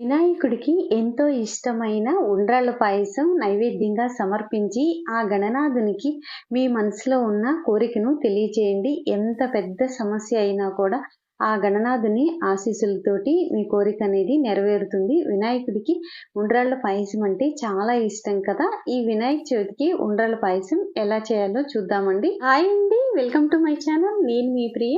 వినాయకుడికి ఎంతో ఇష్టమైన ఉండ్రాళ్ళ పాయసం నైవేద్యంగా సమర్పించి ఆ గణనాథునికి మీ మనసులో ఉన్న కోరికను తెలియచేయండి. ఎంత పెద్ద సమస్య అయినా కూడా ఆ గణనాథుని ఆశీస్సులతోటి మీ కోరిక అనేది నెరవేరుతుంది. వినాయకుడికి ఉండ్రాళ్ళ పాయసం అంటే చాలా ఇష్టం కదా. ఈ వినాయక చవితికి ఉండ్రాళ్ళ పాయసం ఎలా చేయాలో చూద్దామండి. హాయ్ అండి వెల్కమ్ టు మై ఛానల్. నేను మీ ప్రియ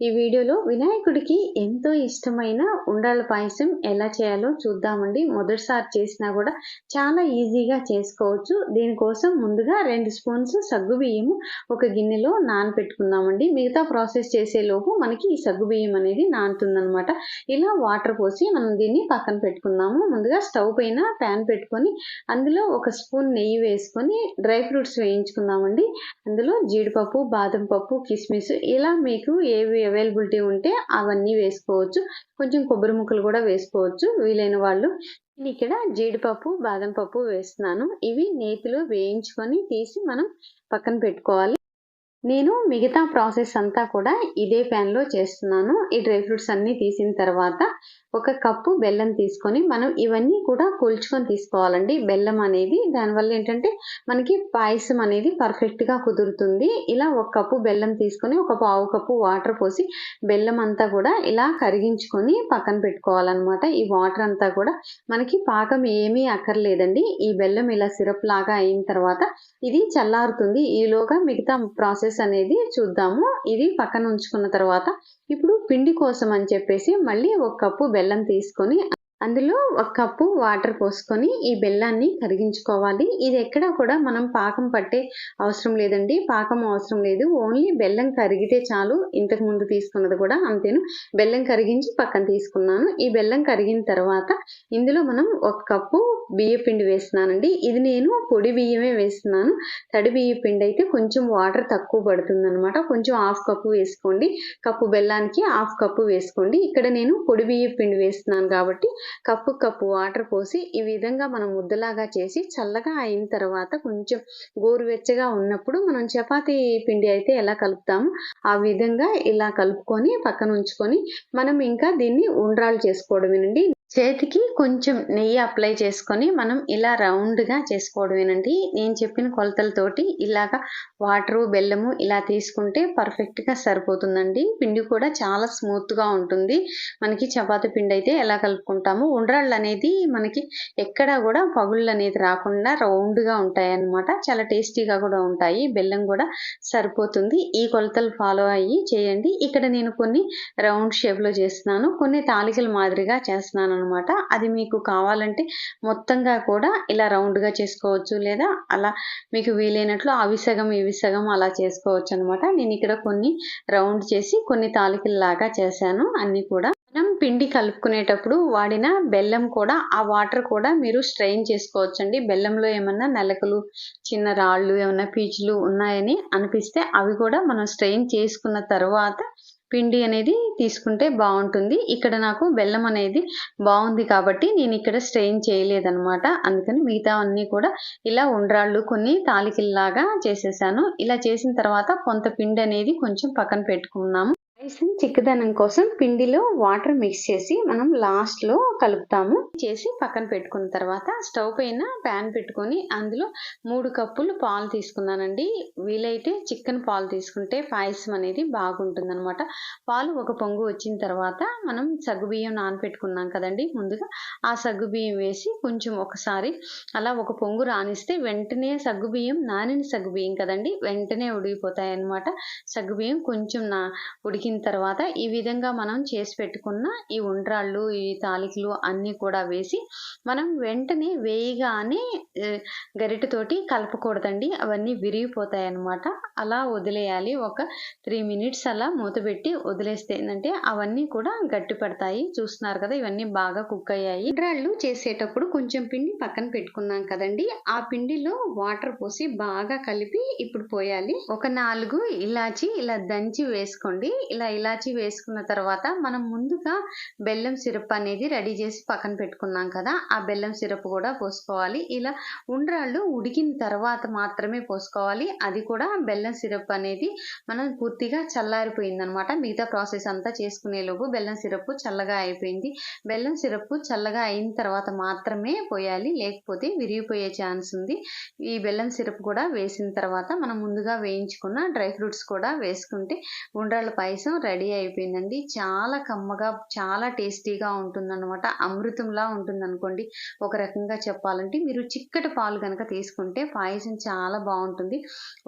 ఈ వీడియోలో వినాయకుడికి ఎంతో ఇష్టమైన ఉండాల పాయసం ఎలా చేయాలో చూద్దామండి. మొదటిసారి చేసినా కూడా చాలా ఈజీగా చేసుకోవచ్చు. దీనికోసం ముందుగా రెండు స్పూన్స్ సగ్గు బియ్యము ఒక గిన్నెలో నానపెట్టుకుందామండి. మిగతా ప్రాసెస్ చేసేలోపు మనకి ఈ సగ్గు బియ్యం అనేది నానుతుందనమాట ఇలా వాటర్ పోసి మనం దీన్ని పక్కన పెట్టుకుందాము. ముందుగా స్టవ్ పైన ప్యాన్ పెట్టుకొని అందులో ఒక స్పూన్ నెయ్యి వేసుకొని డ్రై ఫ్రూట్స్ వేయించుకుందామండి. అందులో జీడిపప్పు బాదం పప్పు కిస్మిస్ ఇలా మీకు ఏవి అవైలబిలిటీ ఉంటే అవన్నీ వేసుకోవచ్చు. కొంచెం కొబ్బరి ముక్కలు కూడా వేసుకోవచ్చు. వీలైన వాళ్ళు నేను ఇక్కడ జీడిపప్పు బాదం పప్పు వేస్తున్నాను. ఇవి నేతిలో వేయించుకొని తీసి మనం పక్కన పెట్టుకోవాలి. నేను మిగతా ప్రాసెస్ అంతా కూడా ఇదే ప్యాన్లో చేస్తున్నాను. ఈ డ్రై ఫ్రూట్స్ అన్నీ తీసిన తర్వాత ఒక కప్పు బెల్లం తీసుకొని మనం ఇవన్నీ కూడా కొల్చుకొని తీసుకోవాలండి. బెల్లం అనేది దానివల్ల ఏంటంటే మనకి పాయసం అనేది పర్ఫెక్ట్గా కుదురుతుంది. ఇలా ఒక కప్పు బెల్లం తీసుకొని ఒక పావు కప్పు వాటర్ పోసి బెల్లం అంతా కూడా ఇలా కరిగించుకొని పక్కన పెట్టుకోవాలన్నమాట. ఈ వాటర్ అంతా కూడా మనకి పాకం ఏమీ అక్కర్లేదండి. ఈ బెల్లం ఇలా సిరప్ లాగా అయిన తర్వాత ఇది చల్లారుతుంది. ఈలోగా మిగతా ప్రాసెస్ అనేది చూద్దాము. ఇది పక్కన ఉంచుకున్న తర్వాత ఇప్పుడు పిండి కోసం అని చెప్పేసి మళ్ళీ ఒక కప్పు బెల్లం తీసుకొని అందులో ఒక కప్పు వాటర్ పోసుకొని ఈ బెల్లాన్ని కరిగించుకోవాలి. ఇది ఎక్కడ కూడా మనం పాకం పట్టే అవసరం లేదండి. పాకం అవసరం లేదు. ఓన్లీ బెల్లం కరిగితే చాలు. ఇంతకు ముందు తీసుకున్నది కూడా అంతేను. బెల్లం కరిగించి పక్కన తీసుకున్నాను. ఈ బెల్లం కరిగిన తర్వాత ఇందులో మనం ఒక కప్పు బియ్య పిండి వేస్తున్నానండి. ఇది నేను పొడి బియ్యమే వేస్తున్నాను. తడి బియ్య పిండి అయితే కొంచెం వాటర్ తక్కువ పడుతుంది అనమాట కొంచెం హాఫ్ కప్పు వేసుకోండి. కప్పు బెల్లానికి హాఫ్ కప్పు వేసుకోండి. ఇక్కడ నేను పొడి బియ్య పిండి వేస్తున్నాను కాబట్టి కప్పు కప్పు వాటర్ పోసి ఈ విధంగా మనం ముద్దలాగా చేసి చల్లగా అయిన తర్వాత కొంచెం గోరువెచ్చగా ఉన్నప్పుడు మనం చపాతీ పిండి అయితే ఎలా కలుపుతామో ఆ విధంగా ఇలా కలుపుకొని పక్కన ఉంచుకొని మనం ఇంకా దీన్ని ఉండ్రాలు చేసుకోవడమేనండి. చేతికి కొంచెం నెయ్యి అప్లై చేసుకొని మనం ఇలా రౌండ్గా చేసుకోవడమేనండి. నేను చెప్పిన కొలతలతోటి ఇలాగా వాటరు బెల్లము ఇలా తీసుకుంటే పర్ఫెక్ట్గా సరిపోతుందండి. పిండి కూడా చాలా స్మూత్గా ఉంటుంది. మనకి చపాతీ పిండి అయితే ఎలా కలుపుకుంటాము? ఉండ్రాళ్ళు అనేది మనకి ఎక్కడ కూడా పగుళ్ళు అనేది రాకుండా రౌండ్గా ఉంటాయి అన్నమాట చాలా టేస్టీగా కూడా ఉంటాయి. బెల్లం కూడా సరిపోతుంది. ఈ కొలతలు ఫాలో అయ్యి చేయండి. ఇక్కడ నేను కొన్ని రౌండ్ షేప్లో చేస్తున్నాను. కొన్ని తాలికల మాదిరిగా చేస్తున్నాను. అనమాట అది మీకు కావాలంటే మొత్తంగా కూడా ఇలా రౌండ్గా చేసుకోవచ్చు లేదా అలా మీకు వీలైనట్లు అవి సగం ఇవి సగం అలా చేసుకోవచ్చు అనమాట నేను ఇక్కడ కొన్ని రౌండ్ చేసి కొన్ని తాలికల్లాగా చేశాను. అన్నీ కూడా మనం పిండి కలుపుకునేటప్పుడు వాడిన బెల్లం కూడా ఆ వాటర్ కూడా మీరు స్ట్రెయిన్ చేసుకోవచ్చండి. బెల్లంలో ఏమన్నా నలకలు చిన్న రాళ్ళు ఏమన్నా పీచులు ఉన్నాయని అనిపిస్తే అవి కూడా మనం స్ట్రెయిన్ చేసుకున్న తర్వాత పిండి అనేది తీసుకుంటే బాగుంటుంది. ఇక్కడ నాకు బెల్లం అనేది బాగుంది కాబట్టి నేను ఇక్కడ స్ట్రెయిన్ చేయలేదన్నమాట. అందుకని మిగతా అన్నీ కూడా ఇలా ఉండ్రాళ్ళు కొన్ని తాలికల్లాగా చేసేసాను. ఇలా చేసిన తర్వాత కొంత పిండి అనేది కొంచెం పక్కన పెట్టుకున్నాము. పాయసం చిక్కదనం కోసం పిండిలో వాటర్ మిక్స్ చేసి మనం లాస్ట్లో కలుపుతాము. చేసి పక్కన పెట్టుకున్న తర్వాత స్టవ్ పైన ప్యాన్ పెట్టుకొని అందులో మూడు కప్పులు పాలు తీసుకున్నానండి. వీలైతే చికెన్ పాలు తీసుకుంటే పాయసం అనేది బాగుంటుంది అనమాట పాలు ఒక పొంగు వచ్చిన తర్వాత మనం సగ్గుబియ్యం నానపెట్టుకున్నాం కదండి. ముందుగా ఆ సగ్గుబియ్యం వేసి కొంచెం ఒకసారి అలా ఒక పొంగు రానిస్తే వెంటనే సగ్గుబియ్యం నానిన సగ్గుబియ్యం కదండి వెంటనే ఉడిగిపోతాయి అనమాట సగ్గుబియ్యం కొంచెం నా ఉడికిన తర్వాత ఈ విధంగా మనం చేసి పెట్టుకున్న ఈ ఉండ్రాళ్ళు ఈ తాలికలు అన్నీ కూడా వేసి మనం వెంటనే వేయగానే గరిటతోటి కలపకూడదండి. అవన్నీ విరిగిపోతాయి అన్నమాట అలా వదిలేయాలి. ఒక త్రీ మినిట్స్ అలా మూత పెట్టి వదిలేస్తే ఏంటంటే అవన్నీ కూడా గట్టి పడతాయి. చూస్తున్నారు కదా ఇవన్నీ బాగా కుక్ అయ్యాయి. ఉండ్రాళ్ళు చేసేటప్పుడు కొంచెం పిండి పక్కన పెట్టుకున్నాం కదండి. ఆ పిండిలో వాటర్ పోసి బాగా కలిపి ఇప్పుడు పోయాలి. ఒక నాలుగు ఇలాచి ఇలా దంచి వేసుకోండి. ఇలా ఇలాచీ వేసుకున్న తర్వాత మనం ముందుగా బెల్లం సిరప్ అనేది రెడీ చేసి పక్కన పెట్టుకున్నాం కదా ఆ బెల్లం సిరప్ కూడా పోసుకోవాలి. ఇలా ఉండ్రాళ్ళు ఉడికిన తర్వాత మాత్రమే పోసుకోవాలి. అది కూడా బెల్లం సిరప్ అనేది మనం పూర్తిగా చల్లారిపోయింది అనమాట మిగతా ప్రాసెస్ అంతా చేసుకునేలోపు బెల్లం సిరప్ చల్లగా అయిపోయింది. బెల్లం సిరప్ చల్లగా అయిన తర్వాత మాత్రమే పోయాలి. లేకపోతే విరిగిపోయే ఛాన్స్ ఉంది. ఈ బెల్లం సిరప్ కూడా వేసిన తర్వాత మనం ముందుగా వేయించుకున్న డ్రై ఫ్రూట్స్ కూడా వేసుకుంటే ఉండ్రాళ్ళ పాయసం రెడీ అయిపోయిందండి. చాలా కమ్మగా చాలా టేస్టీగా ఉంటుందన్నమాట. అమృతంలా ఉంటుంది అనుకోండి ఒక రకంగా చెప్పాలంటే మీరు చిక్కటి పాలు కనుక తీసుకుంటే పాయసం చాలా బాగుంటుంది.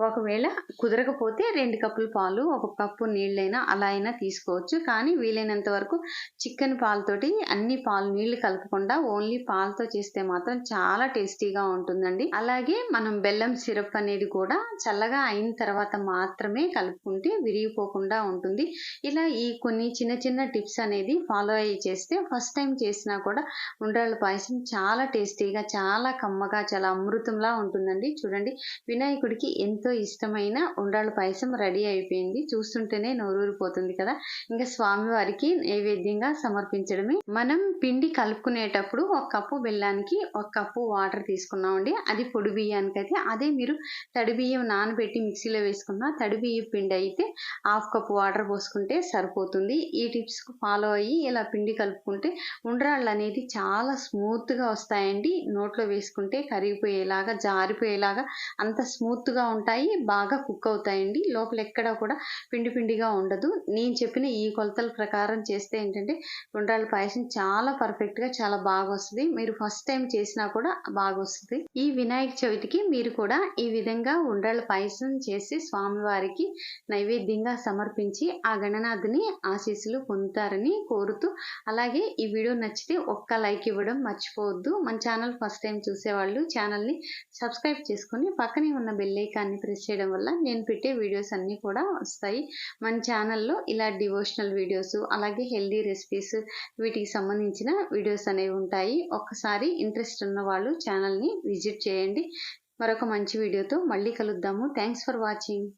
ఒకవేళ కుదరకపోతే రెండు కప్పుల పాలు ఒక కప్పు నీళ్ళైనా అలా అయినా తీసుకోవచ్చు. కానీ వీలైనంత వరకు చికెన్ పాలతోటి అన్ని పాలు నీళ్ళు కలపకుండా ఓన్లీ పాలతో చేస్తే మాత్రం చాలా టేస్టీగా ఉంటుందండి. అలాగే మనం బెల్లం సిరప్ అనేది కూడా చల్లగా అయిన తర్వాత మాత్రమే కలుపుకుంటే విరిగిపోకుండా ఉంటుంది. ఇలా ఈ కొన్ని చిన్న చిన్న టిప్స్ అనేది ఫాలో అయ్యి చేస్తే ఫస్ట్ టైం చేసినా కూడా ఉండ్రాళ్ళ పాయసం చాలా టేస్టీగా చాలా కమ్మగా చాలా అమృతంలా ఉంటుందండి. చూడండి వినాయకుడికి ఎంతో ఇష్టమైన ఉండ్రాళ్ళ పాయసం రెడీ అయిపోయింది. చూస్తుంటేనే నోరూరిపోతుంది కదా. ఇంకా స్వామివారికి నైవేద్యంగా సమర్పించడమే. మనం పిండి కలుపుకునేటప్పుడు ఒక కప్పు బెల్లానికి ఒక కప్పు వాటర్ తీసుకున్నామండి. అది పొడి బియ్యానికి అయితే అదే మీరు తడి బియ్యం నానబెట్టి మిక్సీలో వేసుకున్న తడి బియ్యం పిండి అయితే హాఫ్ కప్ వాటర్ పోసుకుంటే సరిపోతుంది. ఈ టిప్స్ ఫాలో అయ్యి ఇలా పిండి కలుపుకుంటే ఉండ్రాళ్ళు అనేది చాలా స్మూత్గా వస్తాయండి. నోట్లో వేసుకుంటే కరిగిపోయేలాగా జారిపోయేలాగా అంత స్మూత్గా ఉంటాయి. బాగా కుక్ అవుతాయండి. లోపల ఎక్కడ కూడా పిండి పిండిగా ఉండదు. నేను చెప్పిన ఈ కొలతల ప్రకారం చేస్తే ఏంటంటే ఉండ్రాళ్ళ పాయసం చాలా పర్ఫెక్ట్గా చాలా బాగా వస్తుంది మీరు ఫస్ట్ టైం చేసినా కూడా బాగా వస్తుంది ఈ వినాయక చవితికి మీరు కూడా ఈ విధంగా ఉండ్రాళ్ళ పాయసం చేసి స్వామివారికి నైవేద్యంగా సమర్పించి ఆ ఆ గణనాథుని ఆశీస్సులు పొందుతారని కోరుతూ అలాగే ఈ వీడియో నచ్చితే ఒక్క లైక్ ఇవ్వడం మర్చిపోవద్దు. మన ఛానల్ ఫస్ట్ టైం చూసేవాళ్ళు ఛానల్ని సబ్స్క్రైబ్ చేసుకొని పక్కనే ఉన్న బెల్లైకాన్ని ప్రెస్ చేయడం వల్ల నేను పెట్టే వీడియోస్ అన్నీ కూడా వస్తాయి. మన ఛానల్లో ఇలా డివోషనల్ వీడియోస్ అలాగే హెల్దీ రెసిపీస్ వీటికి సంబంధించిన వీడియోస్ అనేవి ఉంటాయి. ఒక్కసారి ఇంట్రెస్ట్ ఉన్న వాళ్ళు ఛానల్ని విజిట్ చేయండి. మరొక మంచి వీడియోతో మళ్ళీ కలుద్దాము. Thanks for watching